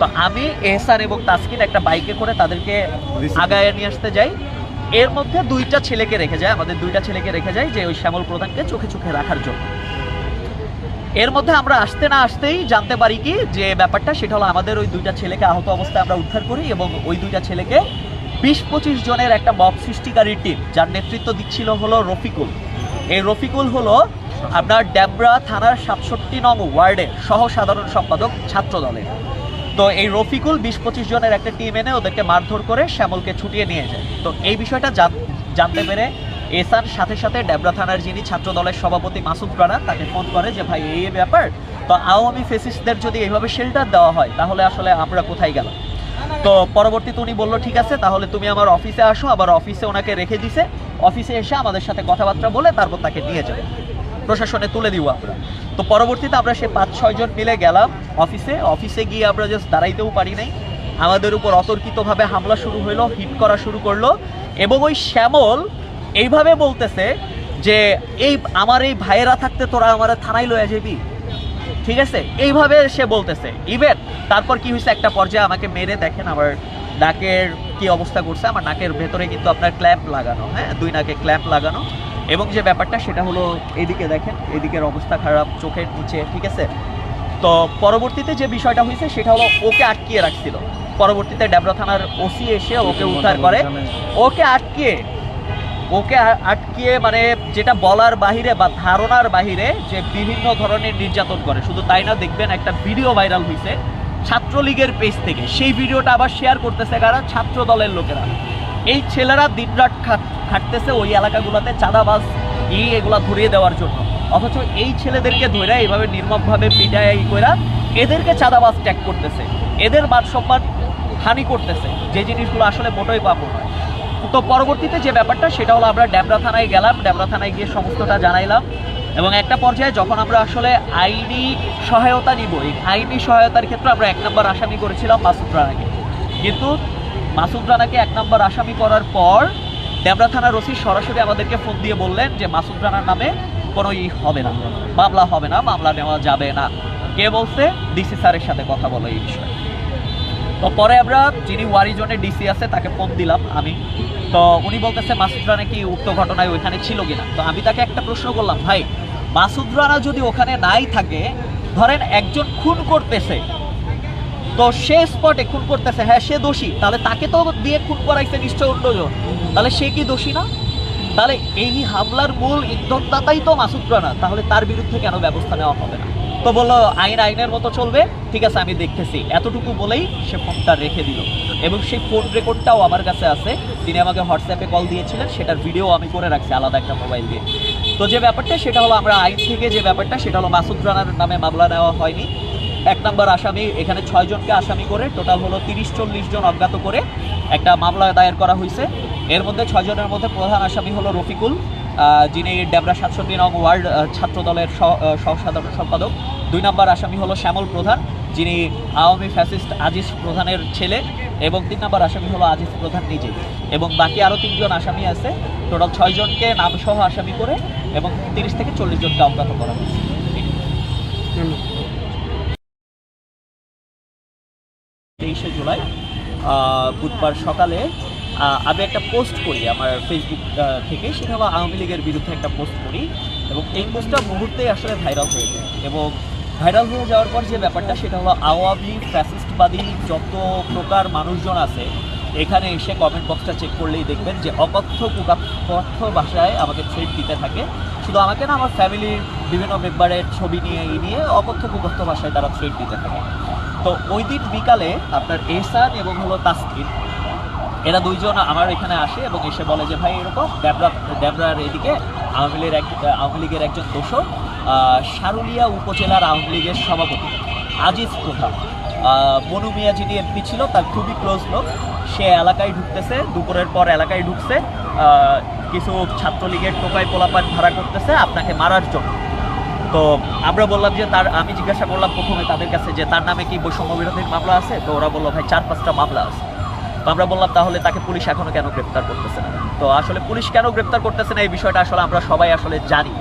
তো আমি এহসান এবং তাসকিন একটা বাইকে করে তাদেরকে আগায় নিয়ে আসতে যাই। এর মধ্যে দুইটা ছেলেকে রেখে যায় আমাদের দুইটা ছেলেকে রেখে যায় যে ওই শ্যামল প্রধানকে চোখে চোখে রাখার জন্য। এর মধ্যে আমরা আসতে না আসতেই জানতে পারি কি যে ব্যাপারটা সেটা হলো আমাদের ওই দুইটা ছেলেকে আহত অবস্থায় আমরা উদ্ধার করি এবং ওই দুইটা ছেলেকে বিশ পঁচিশ জনের একটা মব সৃষ্টিকারী টিম যার নেতৃত্ব দিচ্ছিল হলো রফিকুল। এই রফিকুল হলো আপনার ড্যাবরা থানার সাতষট্টি নং ওয়ার্ডের সহ সাধারণ সম্পাদক ছাত্র দলের তো এই রফিকুল বিশ পঁচিশ জনের একটা টিম এনে ওদেরকে মারধর করে শ্যামলকে ছুটিয়ে নিয়ে যায়। তো এই বিষয়টা জান- জানতে পেরে এসার সাথে সাথে ডেবরা থানার যিনি ছাত্র দলের সভাপতি মাসুদ রানা তাকে ফোন করে যে, ভাই, এই ব্যাপার। তো আওয়ামী ফেসিস্টদের যদি এইভাবে শেল্টার দেওয়া হয়, তাহলে আসলে আমরা কোথায় গেলাম? তো পরবর্তীতে উনি বলল, ঠিক আছে, তাহলে তুমি আমার অফিসে আসো, আবার অফিসে ওনাকে রেখে দিছে। অফিসে এসে আমাদের সাথে কথাবার্তা বলে তারপর তাকে নিয়ে যাবে। প্রশাসনে তুলে দিব আমরা তো পরবর্তীতে আমরা সে পাঁচ ছয়জন মিলে গেলাম অফিসে। অফিসে গিয়ে আমরা জাস্ট দাঁড়াইতেও পারি নাই। আমাদের উপর অতর্কিতভাবে হামলা শুরু হইল হিট করা শুরু করল। এবং ওই শ্যামল এইভাবে বলতেছে যে, এই, আমার এই ভাইয়েরা থাকতে তোরা আমার থানায় লয়ে যাবি ঠিক আছে? এইভাবে সে বলতেছে। ইভেন তারপর কি হয়েছে একটা পর্যায়ে আমাকে মেরে দেখেন আমার নাকের কি অবস্থা করছে? আমার নাকের ভেতরে কিন্তু আপনার ক্ল্যাম্প লাগানো হ্যাঁ? দুই নাকে ক্ল্যাম্প লাগানো। এবং যে ব্যাপারটা সেটা হলো এদিকে দেখেন এদিকের অবস্থা খারাপ চোখের নিচে ঠিক আছে? তো পরবর্তীতে যে বিষয়টা হয়েছে সেটা হলো ওকে আটকিয়ে রাখছিল। পরবর্তীতে ডেবরা থানার ওসি এসে ওকে উদ্ধার করে। ওকে আটকিয়ে ওকে আটকিয়ে মানে যেটা বলার বাহিরে বা ধারণার বাহিরে যে বিভিন্ন ধরনের নির্যাতন করে। শুধু তাই না দেখবেন একটা ভিডিও ভাইরাল হয়েছে ছাত্রলীগের পেজ থেকে। সেই ভিডিওটা আবার শেয়ার করতেছে কারা? ছাত্র দলের লোকেরা। এই ছেলেরা দিনরাত খাট- খাটতেছে ওই এলাকাগুলোতে চাঁদাবাজ, ই এগুলা ধরিয়ে দেওয়ার জন্য। অথচ এই ছেলেদেরকে ধরে এইভাবে নির্মমভাবে পিটায় ই কইরা এদেরকে চাঁদাবাজ ট্যাগ করতেছে। এদের মান সম্মান হানি করতেছে। যে জিনিসগুলো আসলে মোটেই পাবো নয়। তো পরবর্তীতে যে ব্যাপারটা, সেটা হলো আমরা ড্যাবরা থানায় গেলাম। ড্যাবরা থানায় গিয়ে সমস্তটা জানাইলাম। এবং একটা পর্যায়ে যখন আমরা আসলে আইনি সহায়তা নিব এই আইনি সহায়তার ক্ষেত্রে আমরা এক নম্বর আসামি করেছিলাম মাসুদ রানাকে। কিন্তু মাসুদ রানাকে এক নম্বর আসামি করার পর ড্যাবরা থানার ওসি সরাসরি আমাদেরকে ফোন দিয়ে বললেন যে, মাসুদ রানার নামে কোনো ই হবে না, মামলা হবে না, মামলা নেওয়া যাবে না। কে বলছে? ডিসি স্যারের সাথে কথা বলো এই বিষয়ে। তো পরে আমরা, যিনি ওয়ারিজনের ডিসি আছে, তাকে ফোন দিলাম আমি। তো উনি বলতেছে, মাসুদ রানা কি উক্ত ঘটনায় ওইখানে ছিল কিনা? তো আমি তাকে একটা প্রশ্ন করলাম, ভাই মাসুদ রানা যদি ওখানে নাই থাকে, ধরেন একজন খুন করতেছে, তো সে স্পটে খুন করতেছে হ্যাঁ সে দোষী, তাহলে তাকে তো দিয়ে খুন করাইছে নিশ্চয় অন্যজন তাহলে সে কি দোষী না? তাহলে এই হামলার মূল ইন্ধনদাতাই তো মাসুদ রানা তাহলে তার বিরুদ্ধে কেন ব্যবস্থা নেওয়া হবে না? তো বলল, আইন আইনের মতো চলবে, ঠিক আছে, আমি দেখতেছি। এতটুকু বলেই সে ফোনটা রেখে দিল। এবং সেই ফোন রেকর্ডটাও আমার কাছে আছে। তিনি আমাকে হোয়াটসঅ্যাপে কল দিয়েছিলেন, সেটার ভিডিও আমি করে রাখছি, আলাদা একটা মোবাইল দিয়ে। তো যে ব্যাপারটা সেটা হলো আমরা আইন থেকে যে ব্যাপারটা সেটা হলো মাসুদ রানার নামে মামলা নেওয়া হয়নি। এক নম্বর আসামি এখানে ছয়জনকে আসামি করে টোটাল হলো তিরিশ চল্লিশ জন অজ্ঞাত করে একটা মামলা দায়ের করা হয়েছে। এর মধ্যে ছয়জনের মধ্যে প্রধান আসামি হলো রফিকুল যিনি ডেবরা সাতষট্টি নং ওয়ার্ড আহ, ছাত্র দলের সহ- সম্পাদক। দুই নম্বর আসামি হলো শ্যামল প্রধান। যিনি আওয়ামী ফ্যাসিস্ট আজিজ প্রধানের ছেলে এবং তিন নম্বর আসামি হলো আজিজ প্রধান নিজে। এবং বাকি আরও তিনজন আসামি আছে। টোটাল ছয়জনকে নামসহ আসামি করে এবং তিরিশ থেকে চল্লিশ জনকে অজ্ঞাত করা হয়েছে। তেইশে জুলাই বুধবার সকালে আমি একটা পোস্ট করি আমার ফেসবুক থেকে। সেটা আওয়ামী লীগের বিরুদ্ধে একটা পোস্ট করি। এবং এই পোস্টটা মুহূর্তেই আসলে ভাইরাল হয়ে যায় এবং ভাইরাল হয়ে যাওয়ার পর যে ব্যাপারটা সেটা হলো আওয়ামী ফ্যাসিস্টবাদী যত প্রকার মানুষজন আছে এখানে এসে কমেন্ট বক্সটা চেক করলেই দেখবেন যে অকথ্য কুকাথ্য ভাষায় আমাকে থ্রেড দিতে থাকে। শুধু আমাকে না আমার ফ্যামিলির বিভিন্ন মেম্বারের ছবি নিয়ে এই নিয়ে অকথ্য কুকথ্য ভাষায় তারা থ্রেড দিতে থাকে। তো ওই দিন বিকালে আপনার এহসান এবং হলো তাসকিন এরা দুইজন আমার এখানে আসে এবং এসে বলে যে ভাই এরকম ড্যাবরা ড্যাবরার এদিকে আওয়ামী লীগের এক আওয়ামী লীগের একজন আহ, সারুলিয়া উপজেলার আওয়ামী লীগের সভাপতি আজিজ প্রধান বনু মিয়া যিনি এমপি ছিল, তার খুবই ক্লোজ লোক। সে এলাকায় ঢুকতেছে, দুপুরের পর এলাকায় ঢুকছে। কিছু ছাত্রলীগের টোকায় পোলাপাট ভাড়া করতেছে আপনাকে মারার জন্য। তো আমরা বললাম যে তার, আমি জিজ্ঞাসা করলাম প্রথমে তাদের কাছে যে তার নামে কি বৈষম্য বিরোধীর মামলা আছে? তো ওরা বলল, ভাই, চার, পাঁচটা মামলা আছে। তো আমরা বললাম, তাহলে তাকে পুলিশ এখনও কেন গ্রেপ্তার করতেছে না? তো আসলে পুলিশ কেন গ্রেপ্তার করতেছে না এই বিষয়টা আসলে আমরা সবাই আসলে জানি।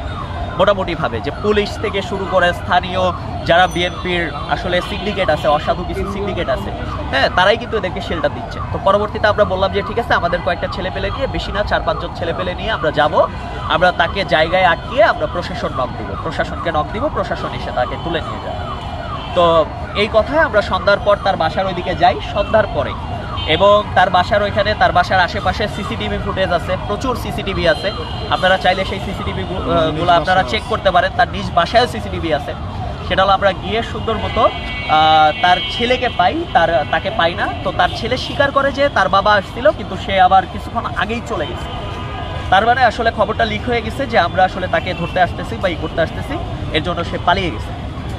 মোটামুটি ভাবে যে পুলিশ থেকে শুরু করে স্থানীয় যারা বিএনপির আসলে সিন্ডিকেট আছে, অসাধু কিছু সিন্ডিকেট আছে হ্যাঁ তারাই কিন্তু এদেরকে শেল্টার দিচ্ছে। তো পরবর্তীতে আমরা বললাম যে, ঠিক আছে, আমাদের কয়েকটা ছেলে পেলে নিয়ে, বেশি না, চার পাঁচজন ছেলে পেলে নিয়ে আমরা যাব। আমরা তাকে জায়গায় আটকিয়ে আমরা প্রশাসন নক দিব। প্রশাসনকে নক দিব, প্রশাসন এসে তাকে তুলে নিয়ে যাবে। তো এই কথায় আমরা সন্ধ্যার পর তার বাসার ওইদিকে যাই। সন্ধ্যার পরে এবং তার বাসার ওইখানে তার বাসার আশেপাশে সিসিটিভি ফুটেজ আছে প্রচুর সিসিটিভি আছে। আপনারা চাইলে সেই সিসিটিভি গুলো আপনারা চেক করতে পারেন। তার নিজ বাসায়ও সিসিটিভি আছে। সেটা হলো আমরা গিয়ে সুন্দর মতো আহ, তার ছেলেকে পাই তার তাকে পাই না। তো তার ছেলে স্বীকার করে যে তার বাবা আসছিল কিন্তু সে আবার কিছুক্ষণ আগেই চলে গেছে। তার মানে আসলে খবরটা লিক হয়ে গেছে যে আমরা আসলে তাকে ধরতে আসতেছি বা ই করতে আসতেছি। এর জন্য সে পালিয়ে গেছে।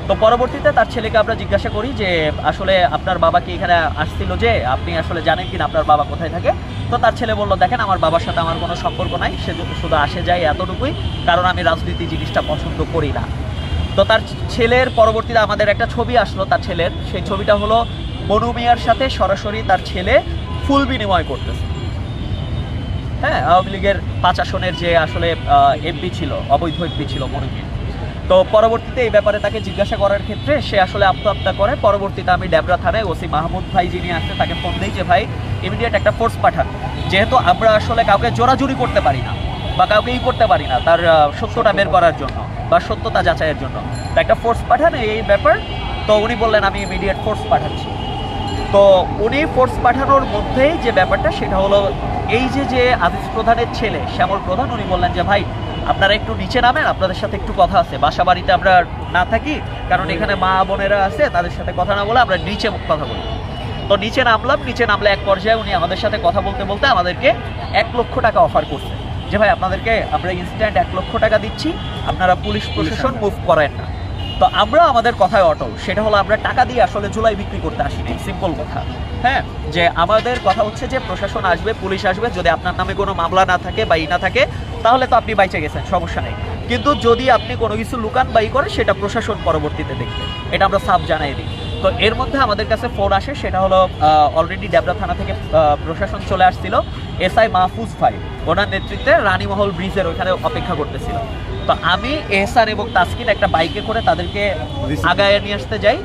তো পরবর্তীতে তার ছেলেকে আমরা জিজ্ঞাসা করি যে, আসলে আপনার বাবা কি এখানে আসছিল যে? আপনি আসলে জানেন কিনা আপনার বাবা কোথায় থাকে? তো তার ছেলে বলল, দেখেন, আমার বাবার সাথে আমার কোনো সম্পর্ক নাই। সে শুধু- আসে যায় এতটুকুই, কারণ আমি রাজনীতি জিনিসটা পছন্দ করি না। তো তার ছেলের পরবর্তীতে আমাদের একটা ছবি আসলো তার ছেলের। সেই ছবিটা হলো বনু মিয়ার সাথে সরাসরি তার ছেলে ফুল বিনিময় করতেছে। হ্যাঁ আওয়ামী লীগের পাঁচ আসনের যে আসলে এমপি ছিল, অবৈধ এমপি ছিল মনে হয়। তো পরবর্তীতে এই ব্যাপারে তাকে জিজ্ঞাসা করার ক্ষেত্রে সে আসলে আত্মহত্যা করে। পরবর্তীতে আমি ড্যাবরা থানায় ওসি মাহমুদ ভাই যিনি আসছে তাকে ফোন দিই যে ভাই ইমিডিয়েট একটা ফোর্স পাঠান। যেহেতু আমরা আসলে কাউকে জোরাজুরি করতে পারি না বা কাউকে ই করতে পারি না তার সত্যটা বের করার জন্য বা সত্যতা যাচাইয়ের জন্য। তো একটা ফোর্স পাঠান এই ব্যাপার। তো উনি বললেন আমি ইমিডিয়েট ফোর্স পাঠাচ্ছি। তো উনি ফোর্স পাঠানোর মধ্যেই যে ব্যাপারটা সেটা হলো এই যে যে আদিস প্রধানের ছেলে শ্যামল প্রধান উনি বললেন যে ভাই আপনারা একটু নিচে নামেন আপনাদের সাথে একটু কথা আছে। বাসা বাড়িতে আমরা না থাকি কারণ এখানে মা বোনেরা আছে তাদের সাথে কথা না বলে আমরা নিচে কথা বলি। তো নিচে নামলাম নিচে নামলে এক পর্যায়ে উনি আমাদের সাথে কথা বলতে বলতে আমাদেরকে এক লক্ষ টাকা অফার করছে। যে ভাই আপনাদেরকে আমরা ইনস্ট্যান্ট এক লক্ষ টাকা দিচ্ছি আপনারা পুলিশ প্রশাসন মুভ করেন না। তো আমরা আমাদের কথায় অটল। সেটা হলো আমরা টাকা দিয়ে আসলে জুলাই বিক্রি করতে আসিনি সিম্পল কথা। হ্যাঁ? যে আমাদের কথা হচ্ছে যে প্রশাসন আসবে পুলিশ আসবে যদি আপনার নামে কোনো মামলা না থাকে বা ই না থাকে তাহলে তো আপনি বাইচে গেছেন সমস্যা নেই। কিন্তু যদি আপনি কোনো কিছু লুকান বা ই করেন সেটা প্রশাসন পরবর্তীতে দেখবে। এটা আমরা সাফ জানাই দিই। তো এর মধ্যে আমাদের কাছে ফোন আসে সেটা হলো অলরেডি ডেবরা থানা থেকে প্রশাসন চলে আসছিল এসআই মাহফুজ ভাই। ওনার নেতৃত্বে রানীমহল ব্রিজের ওখানে অপেক্ষা করতেছিল। তো আমি এহসান এবং তাসকিন একটা বাইকে করে তাদেরকে আগায় নিয়ে আসতে যাই।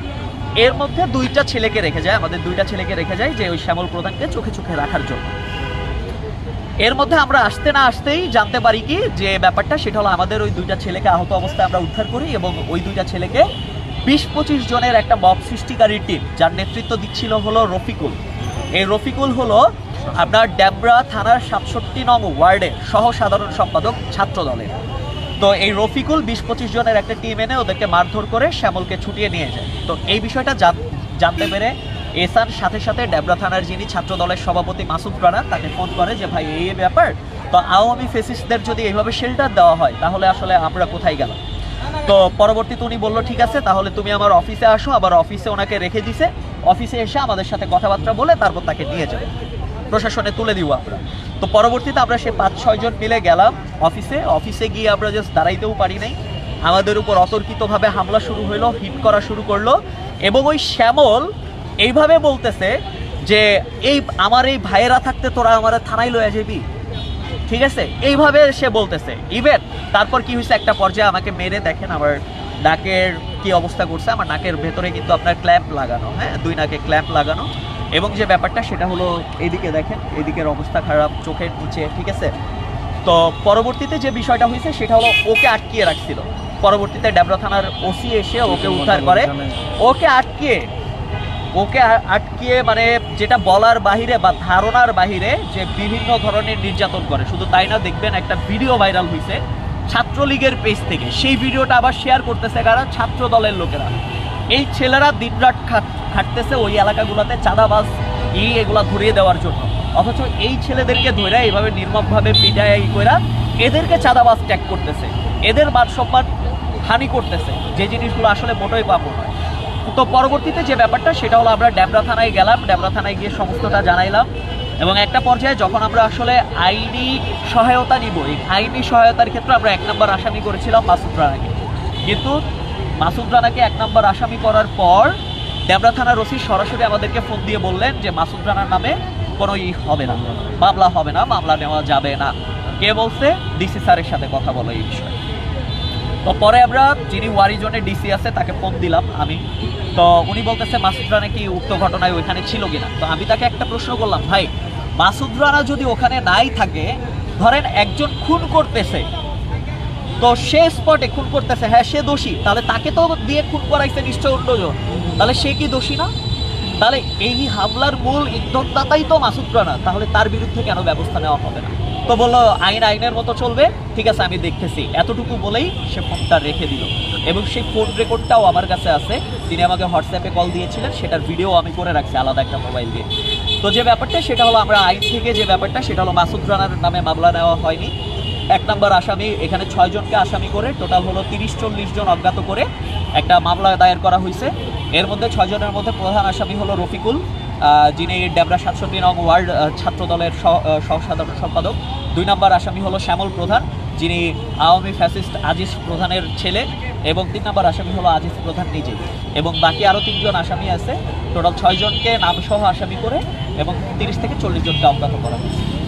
এর মধ্যে দুইটা ছেলেকে রেখে যায় আমাদের দুইটা ছেলেকে রেখে যায় যে ওই শ্যামল প্রধানকে চোখে চোখে রাখার জন্য। এর মধ্যে আমরা আসতে না আসতেই জানতে পারি কি যে ব্যাপারটা, সেটা হলো আমাদের ওই দুইটা ছেলেকে আহত অবস্থায় আমরা উদ্ধার করি এবং ওই দুইটা ছেলেকে বিশ পঁচিশ জনের একটা মব সৃষ্টিকারী টিম যার নেতৃত্ব দিচ্ছিল হলো রফিকুল। এই রফিকুল হলো আপনার ড্যাবরা থানার সাতষট্টি নং ওয়ার্ডের সহ সাধারণ সম্পাদক ছাত্র দলের তো এই রফিকুল বিশ পঁচিশ জনের একটা টিম এনে ওদেরকে মারধর করে শ্যামলকে ছুটিয়ে নিয়ে যায়। তো এই বিষয়টা জান- জানতে পেরে এসান সাথে সাথে ডেবরা থানার যিনি ছাত্র দলের সভাপতি মাসুদ রানা তাকে ফোন করে যে, ভাই, এই ব্যাপার। তো আওয়ামী ফেসিস্টদের যদি এইভাবে শেল্টার দেওয়া হয়, তাহলে আসলে আমরা কোথায় গেলাম? তো পরবর্তীতে উনি বলল, ঠিক আছে, তাহলে তুমি আমার অফিসে আসো। আবার অফিসে ওনাকে রেখে দিছে। অফিসে এসে আমাদের সাথে কথাবার্তা বলে তারপর তাকে নিয়ে যাবে। প্রশাসনে তুলে দিব আমরা। তো পরবর্তীতে আমরা সে পাঁচ ছয়জন মিলে গেলাম অফিসে। অফিসে গিয়ে আমরা জাস্ট দাঁড়াইতেও পারি নাই। আমাদের উপর অতর্কিতভাবে হামলা শুরু হইল, হিট করা শুরু করল। এবং ওই শ্যামল এইভাবে বলতেছে যে এই আমার এই ভাইয়েরা থাকতে তোরা আমার থানায় লয়ে যাবি ঠিক আছে? এইভাবে সে বলতেছে। ইভেন তারপর কি হয়েছে একটা পর্যায়ে আমাকে মেরে দেখেন আমার নাকের কি অবস্থা করছে। আমার নাকের ভেতরে কিন্তু আপনার ক্ল্যাম্প লাগানো হ্যাঁ? দুই নাকে ক্ল্যাম্প লাগানো। এবং যে ব্যাপারটা সেটা হলো এইদিকে দেখেন, এদিকের অবস্থা খারাপ চোখের নিচে, ঠিক আছে? তো পরবর্তীতে যে বিষয়টা হয়েছে সেটা হলো ওকে আটকিয়ে রাখছিল। পরবর্তীতে ডেবরা থানার ওসি এসে ওকে উদ্ধার করে। ওকে আটকিয়ে ওকে আটকিয়ে মানে যেটা বলার বাহিরে বা ধারণার বাহিরে যে বিভিন্ন ধরনের নির্যাতন করে। শুধু তাই না, দেখবেন একটা ভিডিও ভাইরাল হয়েছে ছাত্রলীগের পেজ থেকে। সেই ভিডিওটা আবার শেয়ার করতেছে কারা? ছাত্র দলের লোকেরা। এই ছেলেরা দিনরাত খাট- খাটতেছে ওই এলাকাগুলোতে চাঁদাবাজ, ই এগুলা ধরিয়ে দেওয়ার জন্য। অথচ এই ছেলেদেরকে ধরে এইভাবে নির্মমভাবে পিটায় ই কইরা এদেরকে চাঁদাবাজ ট্যাগ করতেছে। এদের মান সম্মান হানি করতেছে। যে জিনিসগুলো আসলে মোটেই পাবো নয় তো পরবর্তীতে যে ব্যাপারটা, সেটা হলো আমরা ড্যাবরা থানায় গেলাম, ড্যাবরা থানায় গিয়ে সমস্তটা জানাইলাম এবং একটা পর্যায়ে যখন আমরা আসলে আইনি সহায়তা নিব, এই আইনি সহায়তার ক্ষেত্রে আমরা এক নম্বর আসামি করেছিলাম মাসুদ রানাকে। কিন্তু মাসুদ রানাকে এক নম্বর আসামি করার পর ড্যাবরা থানার ওসি সরাসরি আমাদেরকে ফোন দিয়ে বললেন যে মাসুদ রানার নামে কোনো ই হবে না, মামলা হবে না, মামলা নেওয়া যাবে না। কে বলছে? ডিসি স্যারের সাথে কথা বলো এই বিষয়ে। তো পরে আমরা যিনি ওয়ারি জোনের ডিসি আছে, তাকে ফোন দিলাম আমি। তো উনি বলতেছে, মাসুদ রানা কি উক্ত ঘটনায় ওইখানে ছিল কিনা? তো আমি তাকে একটা প্রশ্ন করলাম, ভাই, মাসুদ রানা যদি ওখানে নাই থাকে, ধরেন একজন খুন করতেছে, তো সে স্পটে খুন করতেছে হ্যাঁ সে দোষী, তাহলে তাকে তো দিয়ে খুন করাইছে নিশ্চয় অন্যজন তাহলে সে কি দোষী না? তাহলে এই হামলার মূল ইন্ধনদাতাই তো মাসুদ রানা। তাহলে তার বিরুদ্ধে কেন ব্যবস্থা নেওয়া হবে না? তো বলল, আইন আইনের মতো চলবে। ঠিক আছে, আমি দেখতেছি। এতটুকু বলেই সে ফোনটা রেখে দিল। এবং সেই ফোন রেকর্ডটাও আমার কাছে আছে। তিনি আমাকে হোয়াটসঅ্যাপে কল দিয়েছিলেন। সেটার ভিডিও আমি করে রাখছি, আলাদা একটা মোবাইল দিয়ে। তো যে ব্যাপারটা, সেটা হলো আমরা আইন থেকে যে ব্যাপারটা, সেটা হলো মাসুদ রানার নামে মামলা নেওয়া হয়নি। এক নম্বর আসামি, এখানে ছয়জনকে আসামি করে, টোটাল হলো তিরিশ চল্লিশ জন অজ্ঞাত করে একটা মামলা দায়ের করা হয়েছে। এর মধ্যে ছয়জনের মধ্যে প্রধান আসামি হলো রফিকুল যিনি ডেবরা সাতষট্টি নং ওয়ার্ড ছাত্র দলের সহ- সম্পাদক। দুই নম্বর আসামি হলো শ্যামল প্রধান, যিনি আওয়ামী ফ্যাসিস্ট আজিজ প্রধানের ছেলে, এবং তিন নম্বর আসামি হলো আজিজ প্রধান নিজে এবং বাকি আরও তিনজন আসামি আছে। টোটাল ছয়জনকে নামসহ আসামি করে, এবং তিরিশ থেকে চল্লিশ জনকে অজ্ঞাত করা হয়েছে।